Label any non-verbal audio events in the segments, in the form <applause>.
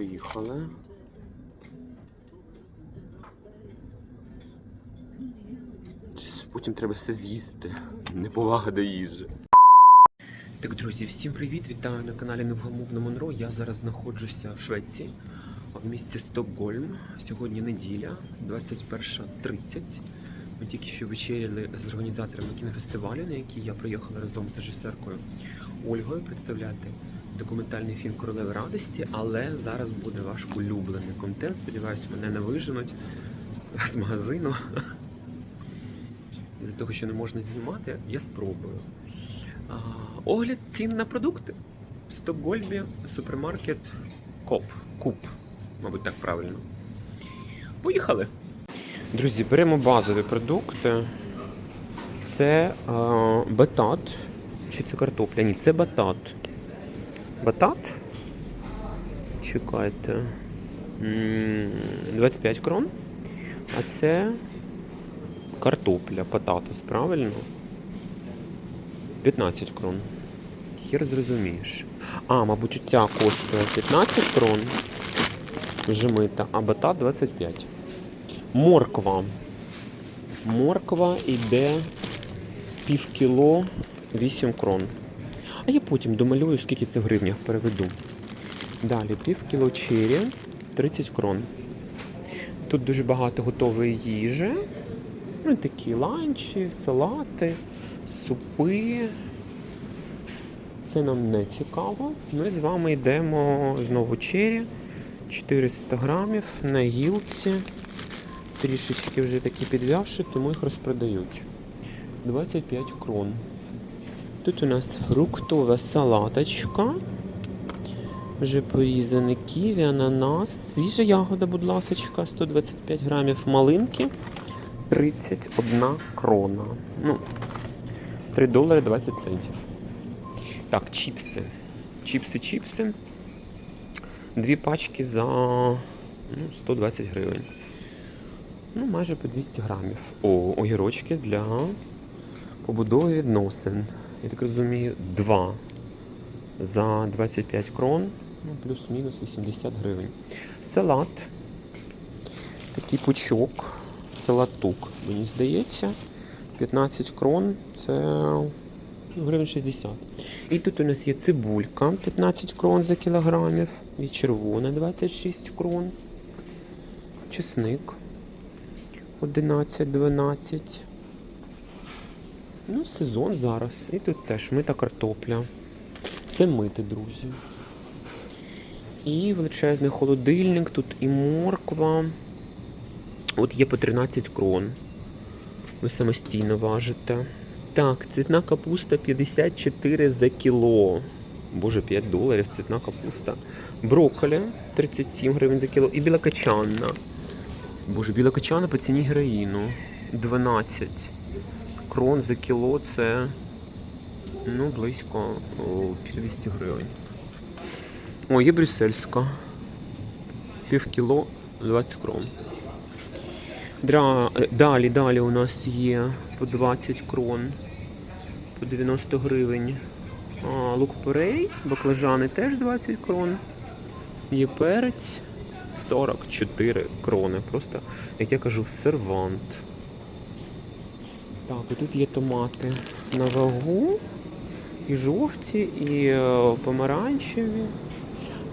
поїхали. Потім треба все з'їсти. Неповага до їжі. Так, друзі, всім привіт! Вітаю на каналі Невгамовна Монро. Я зараз знаходжуся в Швеції, в місті Стокгольм. Сьогодні неділя, 21.30. Ми тільки що вечеряли з організаторами кінофестивалю, на який я приїхала разом з режисеркою Ольгою представляти документальний фільм Королеви радості, але зараз буде ваш улюблений контент. Сподіваюсь, мене не виженуть з магазину. Із-за того, що не можна знімати, я спробую. А, огляд цін на продукти. В Стокгольмі супермаркет Коп. Куп, мабуть, так правильно. Поїхали! Друзі, беремо базові продукти. Це а, батат. Чи це картопля? Ні, це батат. Батат? Чекайте. 25 крон. А це картопля, пататос, правильно? 15 крон. Хер зрозумієш. А, мабуть, ця коштує 15 крон. Вже мита, а батат 25. Морква. Морква йде пів кіло 8 крон. А я потім домалюю, скільки це в гривнях переведу. Далі пів кіло чері 30 крон. Тут дуже багато готової їжі. Ну, такі ланчі, салати, супи. Це нам не цікаво. Ми з вами йдемо знову чері. 400 грамів на гілці. Трішечки вже такі підвявши, тому їх розпродають. 25 крон. Тут у нас фруктова салаточка. Вже порізаний ківі, ананас, свіжа ягода, будь ласочка, 125 грамів малинки, 31 крона. Ну, 3 долари 20 центів. Так, чіпси. Чіпси, чіпси. Дві пачки за ну, 120 гривень. Ну, майже по 200 грамів. О, огірочки для побудови відносин. Я так розумію, два за 25 крон, ну, плюс-мінус 80 гривень. Салат. Такий пучок, салатук, мені здається. 15 крон це гривень 60. І тут у нас є цибулька 15 крон за кілограмів. І червона 26 крон. Чесник 11-12. Ну, сезон зараз. І тут теж мита картопля. Все мити, друзі. І величезний холодильник, тут і морква. От є по 13 крон. Ви самостійно важите. Так, цвітна капуста 54 за кіло. Боже, 5 доларів цвітна капуста. Брокколі 37 гривень за кіло. І білокачанна. Боже, білокачанна по ціні героїну. 12 крон за кіло це ну, близько о, 50 гривень. О, є брюссельська. Пів кіло 20 крон. Е, Далі, далі у нас є по 20 крон, по 90 гривень. А, лук порей, баклажани теж 20 крон. Є перець 44 крони. Просто, як я кажу, сервант. Так, і тут є томати на вагу. І жовті, і е, помаранчеві.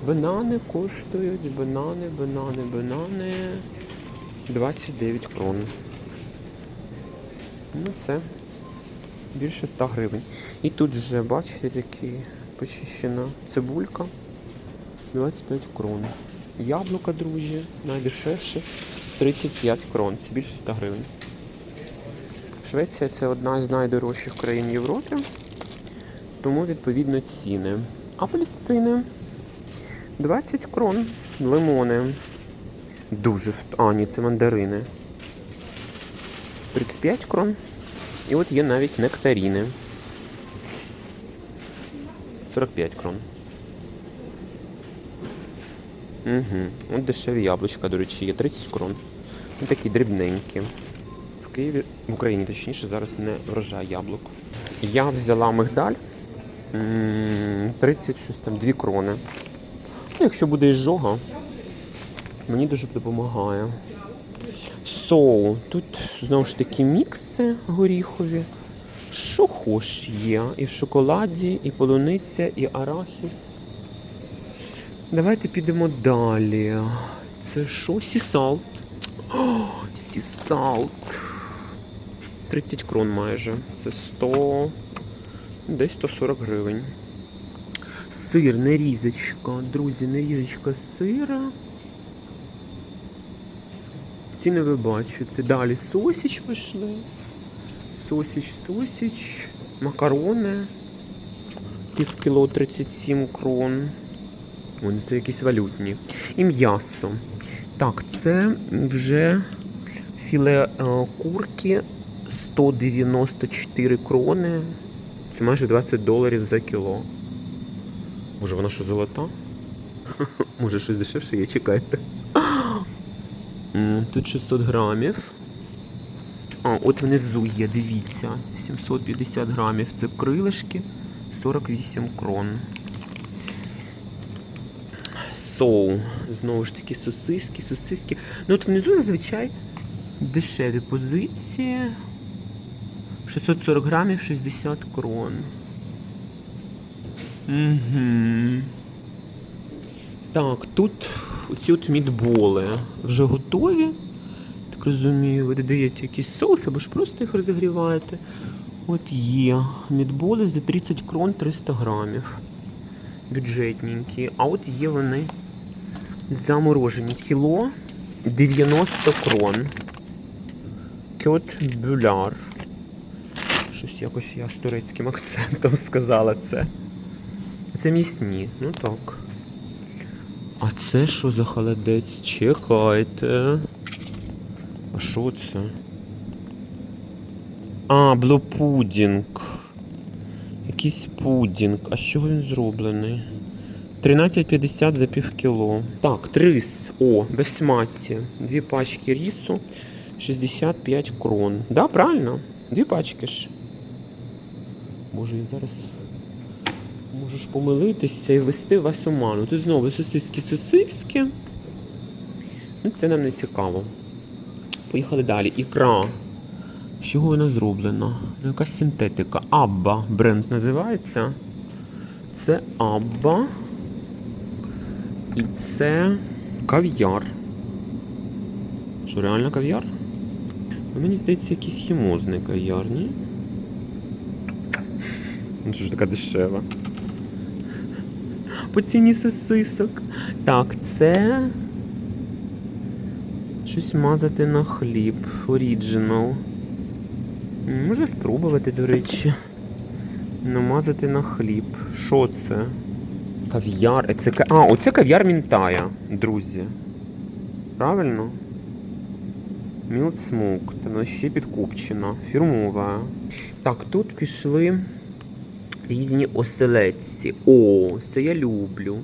Банани коштують, банани, банани, банани. 29 крон. Ну, це більше 100 гривень. І тут вже, бачите, такі почищена цибулька. 25 крон. Яблука, друзі, найдешевше 35 крон. Це більше 100 гривень. Швеція це одна з найдорожчих країн Європи, тому відповідно ціни. Апельсини 20 крон, лимони. Дуже А, ні, це мандарини. 35 крон. І от є навіть нектаріни. 45 крон. Угу. От дешеві яблучка, до речі, є 30 крон. Ну, такі дрібненькі. Києві, в Україні точніше, зараз не врожай яблук. Я взяла мигдаль. М, 30 щось там, 2 крони. Ну, якщо буде ізжога, Мені дуже допомагає. Соу. Тут знову ж таки мікси горіхові. Що хоч є. І в шоколаді, і полуниця, і арахіс. Давайте підемо далі. Це що? Сісалт. Сісалт. 30 крон майже. Це 100. Десь 140 гривень. Сир, нарізочка. Друзі, нарізочка сира. Ціни ви бачите. Далі сосіч пішли. Сосіч, сосіч. Макарони. Пів кіло 37 крон. Вони це якісь валютні. І м'ясо. Так, це вже філе е, курки 194 крони. Це майже 20 доларів за кіло. Може вона що золота? <laughs> Може щось дешевше є, чекайте. Тут 600 грамів. А, от внизу є, дивіться. 750 грамів. Це крилишки, 48 крон. Соу. Знову ж таки, сосиски, сосиски. Ну от внизу зазвичай дешеві позиції. 640 грамів 60 крон. Угу. Так, тут оці от мідболи вже готові. Так розумію, ви додаєте якийсь соус або ж просто їх розігріваєте. От є мідболи за 30 крон 300 грамів. Бюджетненькі. А от є вони заморожені. Кіло 90 крон. Кьот бюляр. Щось якось я з турецьким акцентом <laughs> сказала це. Це місні, ну так. А це що за холодець? Чекайте. А що це? А, блопудінг. Якийсь пудінг. А з чого він зроблений? 13,50 за пів кіло. Так, рис. О, безсматті. Дві пачки рису. 65 крон. Да, правильно? Дві пачки ж. Може, я зараз можеш помилитися і ввести вас у ману. Тут знову сосиски сосиски. Ну, це нам не цікаво. Поїхали далі. Ікра. З чого вона зроблена? Ну, якась синтетика. Абба бренд називається. Це Абба. І це кав'яр. Що, реально кав'яр? Ну, Мені здається, якийсь хімозний кав'яр, ні? Ну, що ж така дешева. По ціні сосисок. Так, це. Щось мазати на хліб. Оріджинал. Можна спробувати, до речі. Намазати на хліб. Що це? Кав'яр. Е, Це... А, оце кав'яр мінтая, друзі. Правильно? Мілд смок. Та вона ще підкупчена. Фірмова. Так, тут пішли різні оселедці. О, це я люблю.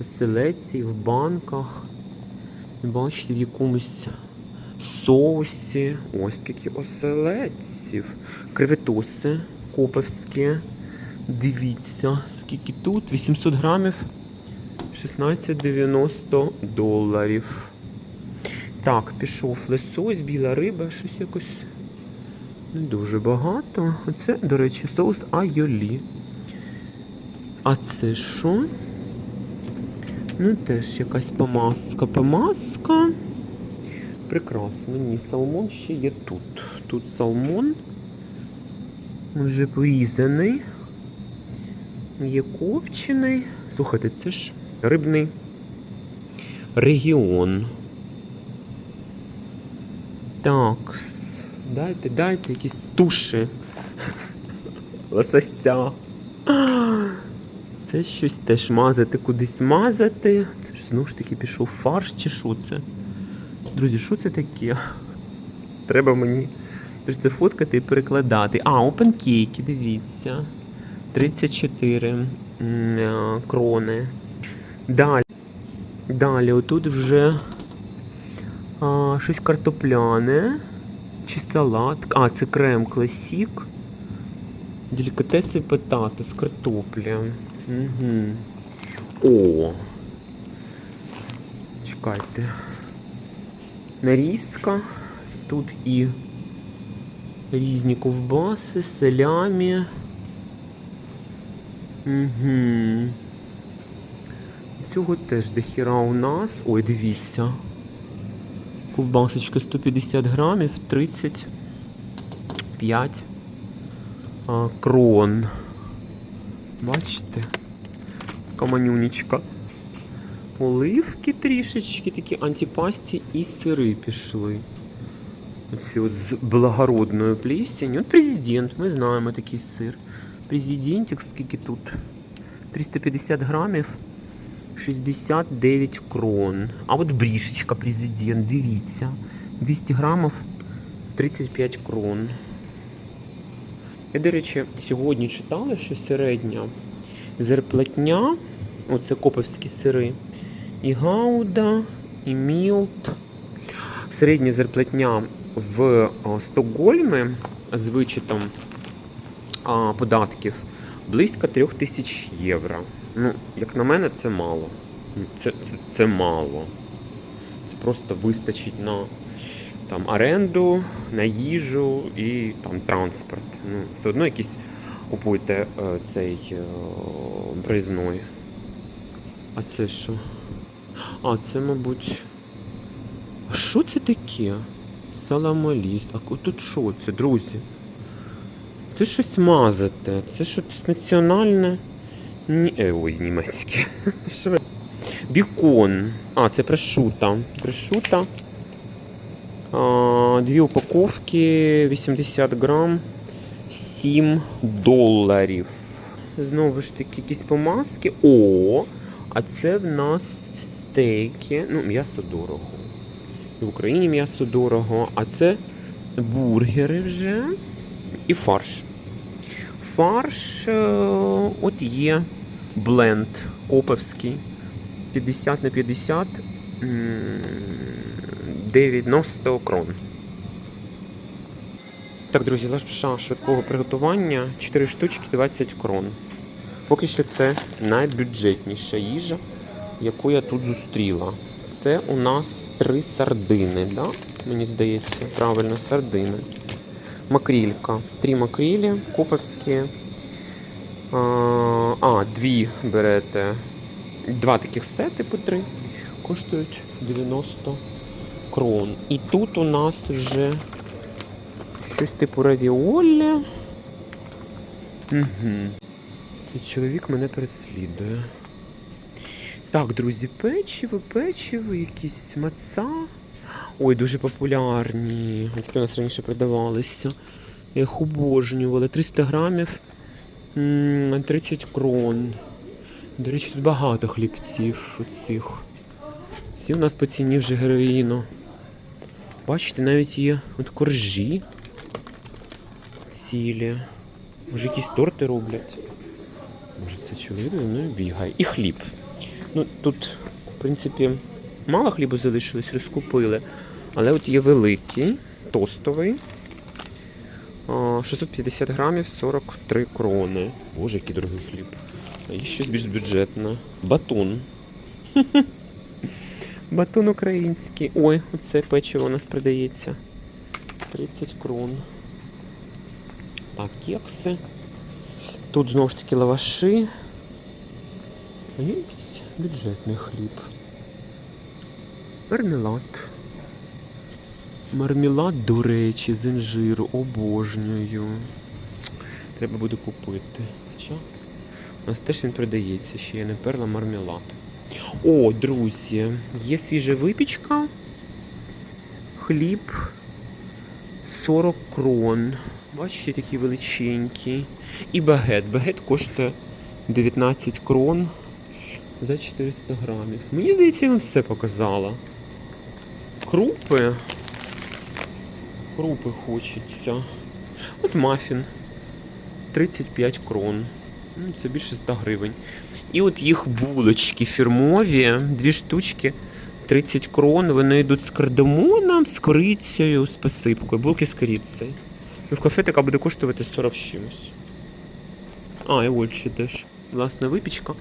Оселедці в банках. Бачите, в якомусь соусі. Ось скільки оселедців. Креветоси коповські. Дивіться, скільки тут? 800 грамів. 16,90 доларів. Так, пішов лосось, біла риба, щось якось дуже багато. Оце, до речі, соус айолі. А це що? Ну, теж якась помазка. Помазка. Прекрасно. Ні, салмон ще є тут. Тут салмон. Вже порізаний. Є копчений. Слухайте, це ж рибний регіон. Так, дайте, дайте якісь туші. Лосося. Це щось теж мазати, кудись мазати. Знову ж таки пішов фарш чи що це? Друзі, що це таке? Треба мені це фоткати і перекладати. А, опенкейки, дивіться. 34 е, крони. Далі. Далі, отут вже а, щось картопляне. Чи салат. А, це крем класік. Делікатеси петати з картоплі. Угу. О. Чекайте. Нарізка. Тут і різні ковбаси, селямі. Угу. Цього теж дохіра у нас. Ой, дивіться. Ковбасочка 150 грамів, 35 а, крон. Бачите? Каманюнічка. Оливки трішечки, такі антипасті і сири пішли. Оці от з благородною плістінь. От президент, ми знаємо такий сир. Президентик, скільки тут? 350 грамів, 69 крон. А от брішечка президент, дивіться. 200 грамів, 35 крон. Я, до речі, сьогодні читала, що середня зарплатня, оце коповські сири, і гауда, і мілт. Середня зарплатня в Стокгольмі з вичетом податків близько 3 тисяч євро. Ну, як на мене, це мало. Ну, Це, це, це мало. Це просто вистачить на там, оренду, на їжу і там, транспорт. Ну, все одно якийсь купуйте е, цей е, бризной. А це що? А, це, мабуть. А що це таке? Саламаліст. А тут що це, друзі? Це щось мазати. Це щось національне. Ні... Е, ой, німецьке. Бікон. А, це прошута. Прошута. А, дві упаковки, 80 грам, 7 доларів. Знову ж таки, якісь помазки. О, а це в нас стейки. Ну, м'ясо дорого. В Україні м'ясо дорого, а це бургери вже і фарш. Фарш, е, от є бленд коповський. 50 на 50. 90 крон. Так, друзі, лапша швидкого приготування 4 штучки 20 крон. Поки що це найбюджетніша їжа, яку я тут зустріла. Це у нас три сардини, да? мені здається, правильно, сардини. Макрілька. Три макрілі куповські. А, дві берете. Два таких сети по три. Коштують 90 крон. І тут у нас вже щось типу равіолі. Угу. Цей чоловік мене переслідує. Так, друзі, печиво, печиво, якісь маца. Ой, дуже популярні. Які у нас раніше продавалися. Я їх обожнювала. 300 грамів, 30 крон. До речі, тут багато хлібців оцих. Ці у нас по ціні вже героїну. Бачите, навіть є от коржі цілі. Може якісь торти роблять. Може це чоловік за мною бігає. І хліб. Ну тут, в принципі, мало хлібу залишилось, розкупили. Але от є великий, тостовий. А, 650 грамів 43 крони. Боже, який дорогий хліб. Є щось більш бюджетне. Батон. <laughs> Батон український. Ой, оце печиво у нас продається. 30 крон. Так, кекси. Тут знову ж таки лаваши. А є якийсь бюджетний хліб. Мармелад. Мармелад, до речі, з інжиру. Обожнюю. Треба буде купити. Хоча у нас теж він продається, ще я не перла мармелад. О, друзі, є свіжа випічка. Хліб 40 крон. Бачите, такий величенький. І багет. Багет коштує 19 крон за 400 грамів. Мені здається, я вам все показала. Крупи. Крупи хочеться. От мафін. 35 крон. Ну, Це більше 100 гривень. І от їх булочки фірмові, дві штучки, 30 крон. Вони йдуть з кардамоном, з корицею, з посипкою. Булки з корицею. Ну, в кафе така буде коштувати 40 з чимось. А, і Ольчі теж. Власна випічка.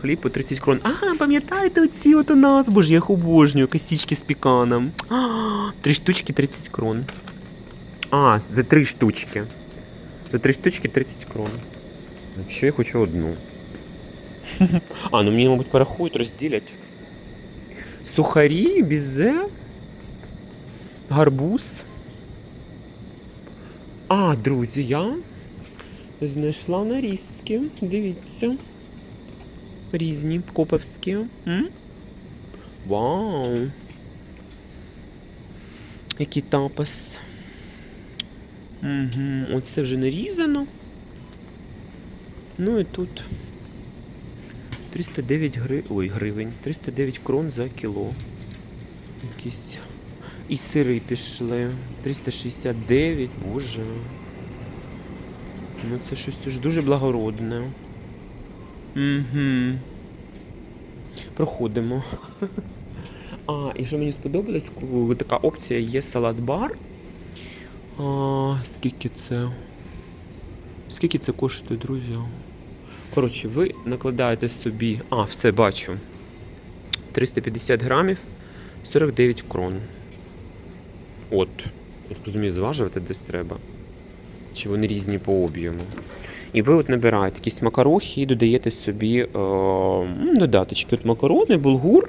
Хліб по 30 крон. А, пам'ятаєте оці от у нас? Боже, я їх обожнюю, косички з піканом. А, <gasps> Три штучки 30 крон. А, за три штучки. За три штучки 30 крон. Якщо я хочу одну. <laughs> А, ну мені, мабуть, порахують, розділять. Сухарі, бізе, гарбуз. А, друзі, я знайшла нарізки. Дивіться. Різні, коповські. М? Вау! Який тапас. Угу. Оце вже нарізано. Ну і тут 309 гри... Ой, гривень. 309 крон за кіло. Якісь. І сири пішли. 369. Боже. Ну це щось ж дуже благородне. Угу. Проходимо. <laughs> А, і що мені сподобалось, така опція є салат-бар. А, скільки це? Скільки це коштує, друзі? Коротше, ви накладаєте собі. А, все бачу. 350 грамів, 49 крон. От. Я так розумію, зважувати десь треба. Чи вони різні по об'єму. І ви от набираєте якісь макарохи і додаєте собі е, додаточки. От макарони, булгур.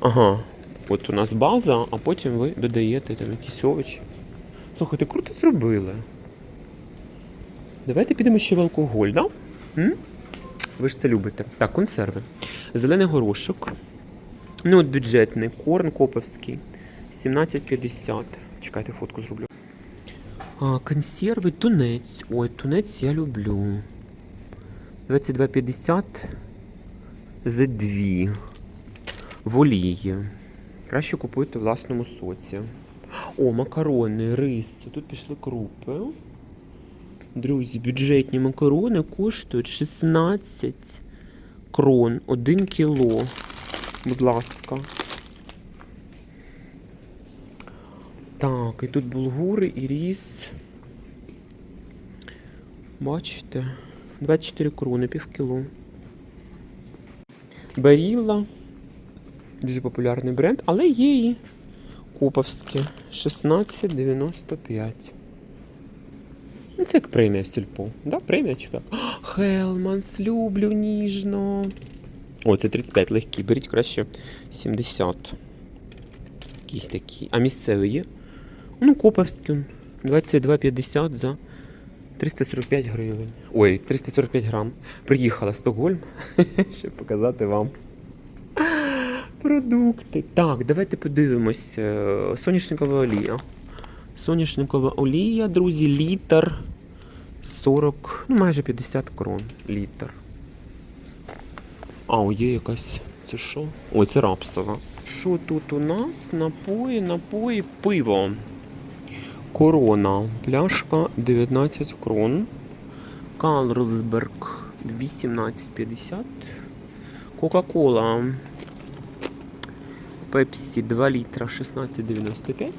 Ага. От у нас база, а потім ви додаєте там якісь овочі. Слухайте, круто зробили. Давайте підемо ще в алкоголь, да? М? Ви ж це любите. Так, консерви. Зелений горошок. Ну, от бюджетний, корн коповський. 17,50. Чекайте, фотку зроблю. А, консерви, тунець. Ой, тунець я люблю. 22,50 за дві. В олії. Краще купуйте власному соці. О, макарони, рис. Тут пішли крупи. Друзі, бюджетні макарони коштують 16 крон 1 кіло. Будь ласка. Так, і тут булгури і ріс. Бачите? 24 крони, пів кіло. Барілла. Дуже популярний бренд, але є і Коповське. 16,95. Ну, це як премія в сільпо. Да, преміячка. <gasps> Хелманс, люблю ніжно. О, це 35 легкі. Беріть краще 70. Якісь такі. А місцеві є? Ну, Коповські. 22,50 за 345 гривень. Ой, 345 грам. Приїхала в Стокгольм, <laughs> щоб показати вам продукти. Так, давайте подивимось. Е, Соняшникова олія. Соняшникова олія, друзі, літр 40, ну майже 50 крон. Літр. А, є якась. Це що? Ой, це рапсова. Що тут у нас? Напої, напої, пиво. Корона. Пляшка 19 крон. Карлсберг 18,50. Кока-кола. Пепсі 2 літра 16,95.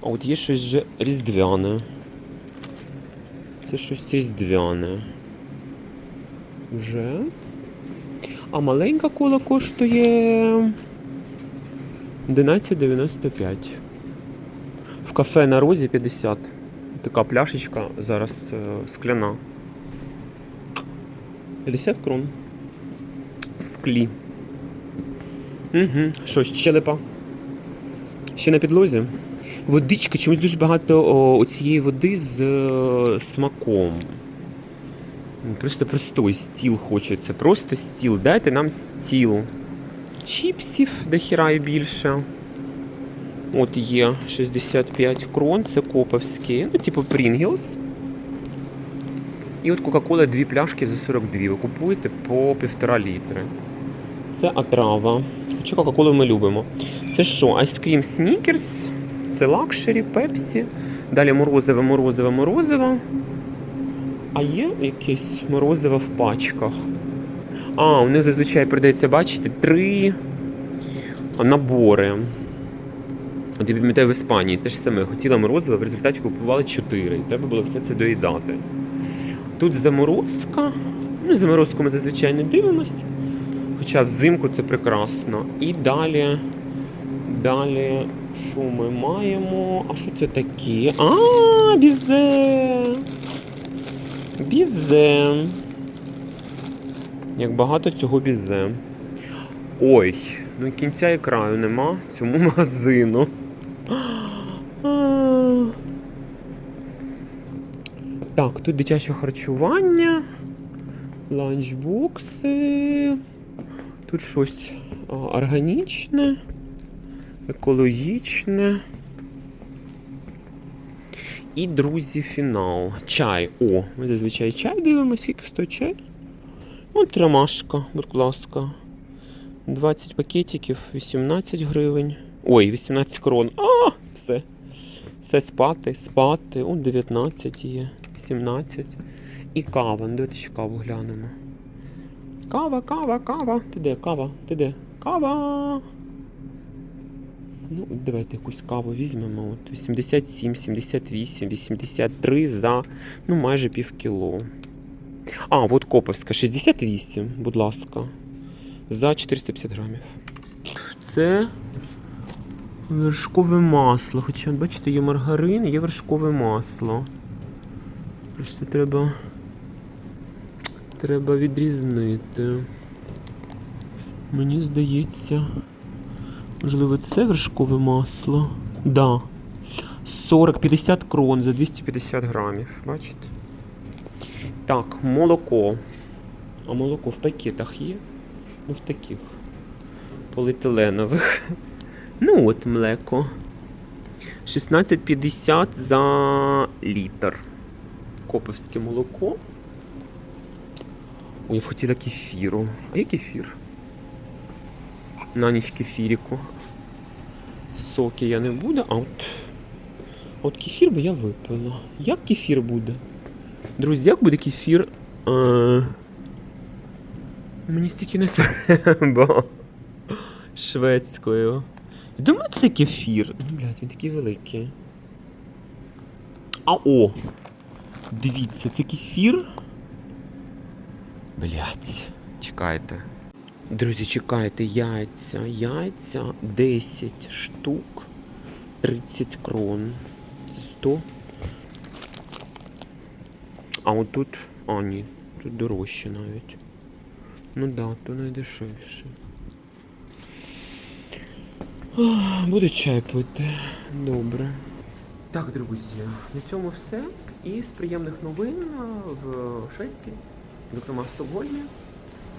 А от є щось вже різдвяне. Це щось різдвяне. Вже. А маленька кола коштує 11,95. В кафе на розі 50. Така пляшечка зараз е, скляна. 50 крон. В склі. Угу. Що, щелепа? Ще на підлозі? Водичка, чомусь дуже багато о, цієї води з е, смаком. Ну, Просто простой стіл хочеться. Просто стіл. Дайте нам стіл. Чіпсів до хіра і більше. От є 65 крон, це коповські. Ну, типу Pringles. І от Кока-Кола дві пляшки за 42. Ви купуєте по півтора літри. Це отрава. Хоча Кока-Колу ми любимо. Це що? Айскрім Снікерс, це лакшері, пепсі. Далі морозиве, морозиве, морозиво. А є якесь морозиво в пачках. А, у них зазвичай продається, бачите, три набори. От я пам'ятаю в Іспанії те ж саме хотіла морозиво, в результаті купували чотири. І треба було все це доїдати. Тут заморозка. Ну, заморозку ми зазвичай не дивимось. Хоча взимку це прекрасно. І далі. Далі, що ми маємо? А що це таке? А, бізе! Бізе. Як багато цього бізе. Ой, ну кінця і краю нема цьому <laughs> магазину. Так, тут дитяче харчування, ланчбокси. Тут щось органічне, екологічне. І, друзі, фінал. Чай. О, ми зазвичай чай дивимося, скільки стоїть чай. От ромашка, будь ласка. 20 пакетиків, 18 гривень. Ой, 18 крон. А, все. Все спати, спати. От 19 є, 17. І кава. Ну, давайте ще каву глянемо. Кава, кава, кава. Ти де? Кава? Ти де? Кава. Ну, давайте якусь каву візьмемо. От 87, 78, 83 за ну майже пів кіло. А, от Коповська, 68, будь ласка. За 450 грамів. Це вершкове масло. Хоча, бачите, є маргарин, є вершкове масло. Просто треба. Треба відрізнити. Мені здається. Можливо, це вершкове масло? Да. 40-50 крон за 250 грамів. Бачите? Так, молоко. А молоко в пакетах є? Ну, в таких поліетиленових. <laughs> Ну от млеко. 16,50 за літр. Коповське молоко. Ой, я б хотіла кефіру. А є кефір? На ніч кефіріку. Соки я не буду, а от. От кефір би я випила. Як кефір буде? Друзі, як буде кефір? Е... Мені стільки не треба. Шведською. Я думаю, це кефір. Ну, блядь, він такий великий. А о! Дивіться, це кефір. Блять, чекайте. Друзі, чекайте, яйця. Яйця 10 штук. 30 крон. 100. А отут. А, ні, тут дорожче навіть. Ну да, то найдешевше. Буду чай пити. Добре. Так, друзі, на цьому все. І з приємних новин в Швеції, зокрема в Стокгольмі,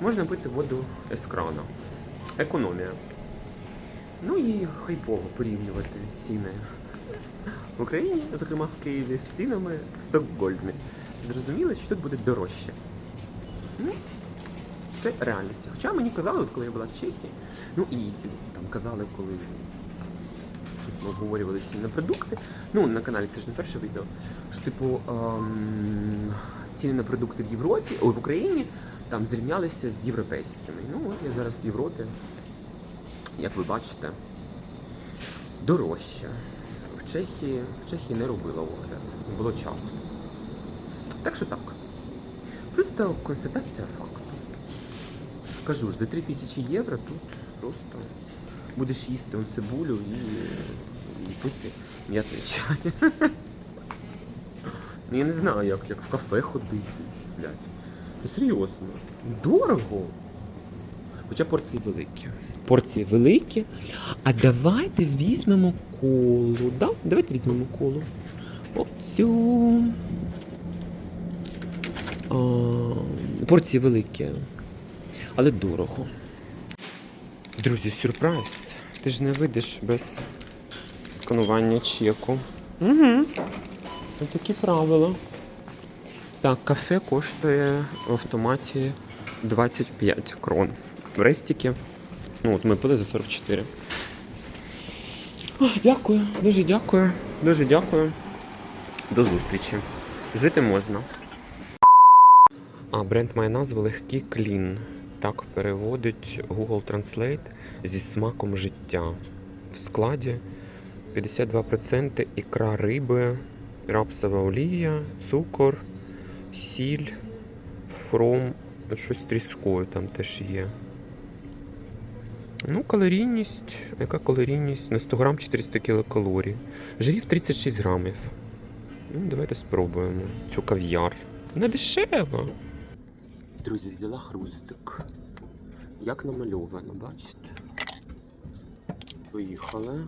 можна пити воду з крана. Економія. Ну і хайпово порівнювати ціни в Україні, зокрема в Києві, з цінами в Стокгольмі. Зрозуміло, що тут буде дорожче. Ну, це реальність. Хоча мені казали, от коли я була в Чехії, ну і там казали, коли щось ми обговорювали ціни на продукти. Ну, на каналі це ж не перше відео. Що, типу, ем, ціни на продукти в Європі, ой, в Україні там зрівнялися з європейськими. Ну, от я зараз в Європі, як ви бачите, дорожче. В Чехії, в Чехії не робила огляд, не було часу. Так що так. Просто констатація факту. Кажу ж, за 3000 євро тут просто будеш їсти цибулю і, і пити м'ятний чай. <laughs> Ну я не знаю, як, як в кафе ходити, блядь. Ну серйозно. Дорого. Хоча порції великі. Порції великі. А давайте візьмемо колу. Да? Давайте візьмемо колу. Оцю. А, порції великі. Але дорого. Друзі, сюрприз. Ти ж не вийдеш без сканування чеку. Угу. Ось такі правила. Так, кафе коштує в автоматі 25 крон. В рестіки. Ну, от ми пили за 44. Ох, Дякую, дуже дякую. Дуже дякую. До зустрічі. Жити можна. А бренд має назву Легкий клін. Так переводить Google Translate зі смаком життя. В складі 52% ікра риби, рапсова олія, цукор, сіль, фром щось тріскою там теж є. Ну, калорійність. Яка калорійність? На 100 грам 400 кілокалорій. Жирів 36 грамів. Ну, давайте спробуємо цю кав'яр. Не дешево. Друзі, взяла хрустик. Як намальовано, бачите? Поїхали.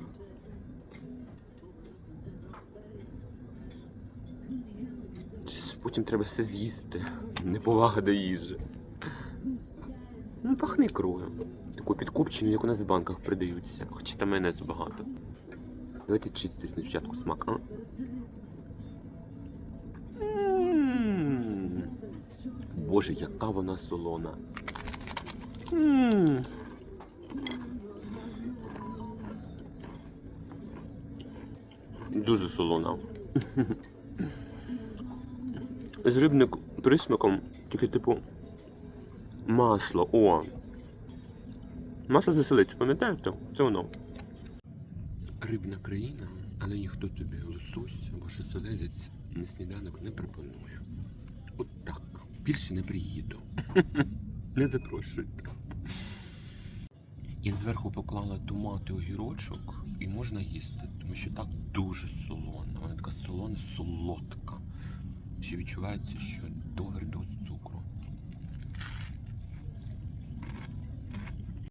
Потім треба все з'їсти. Неповага до їжі. Ну, пахне ікрою. Таку підкупчену, як у нас в банках продаються. Хоча там майонезу багато. Давайте чистити спочатку смак, а? Боже, яка вона солона. Дуже солона. З рибним присмаком, тільки типу масло. О! Масло заселиться, пам'ятаєте? Це воно. Рибна країна, але ніхто тобі лосось або шоселедець на сніданок не пропонує. От так. Більше не приїду. <laughs> Не запрошуйте. І зверху поклала томати огірочок і можна їсти, тому що так дуже солона. Вона така солона солодка. Ще відчувається, що договір доз цукру.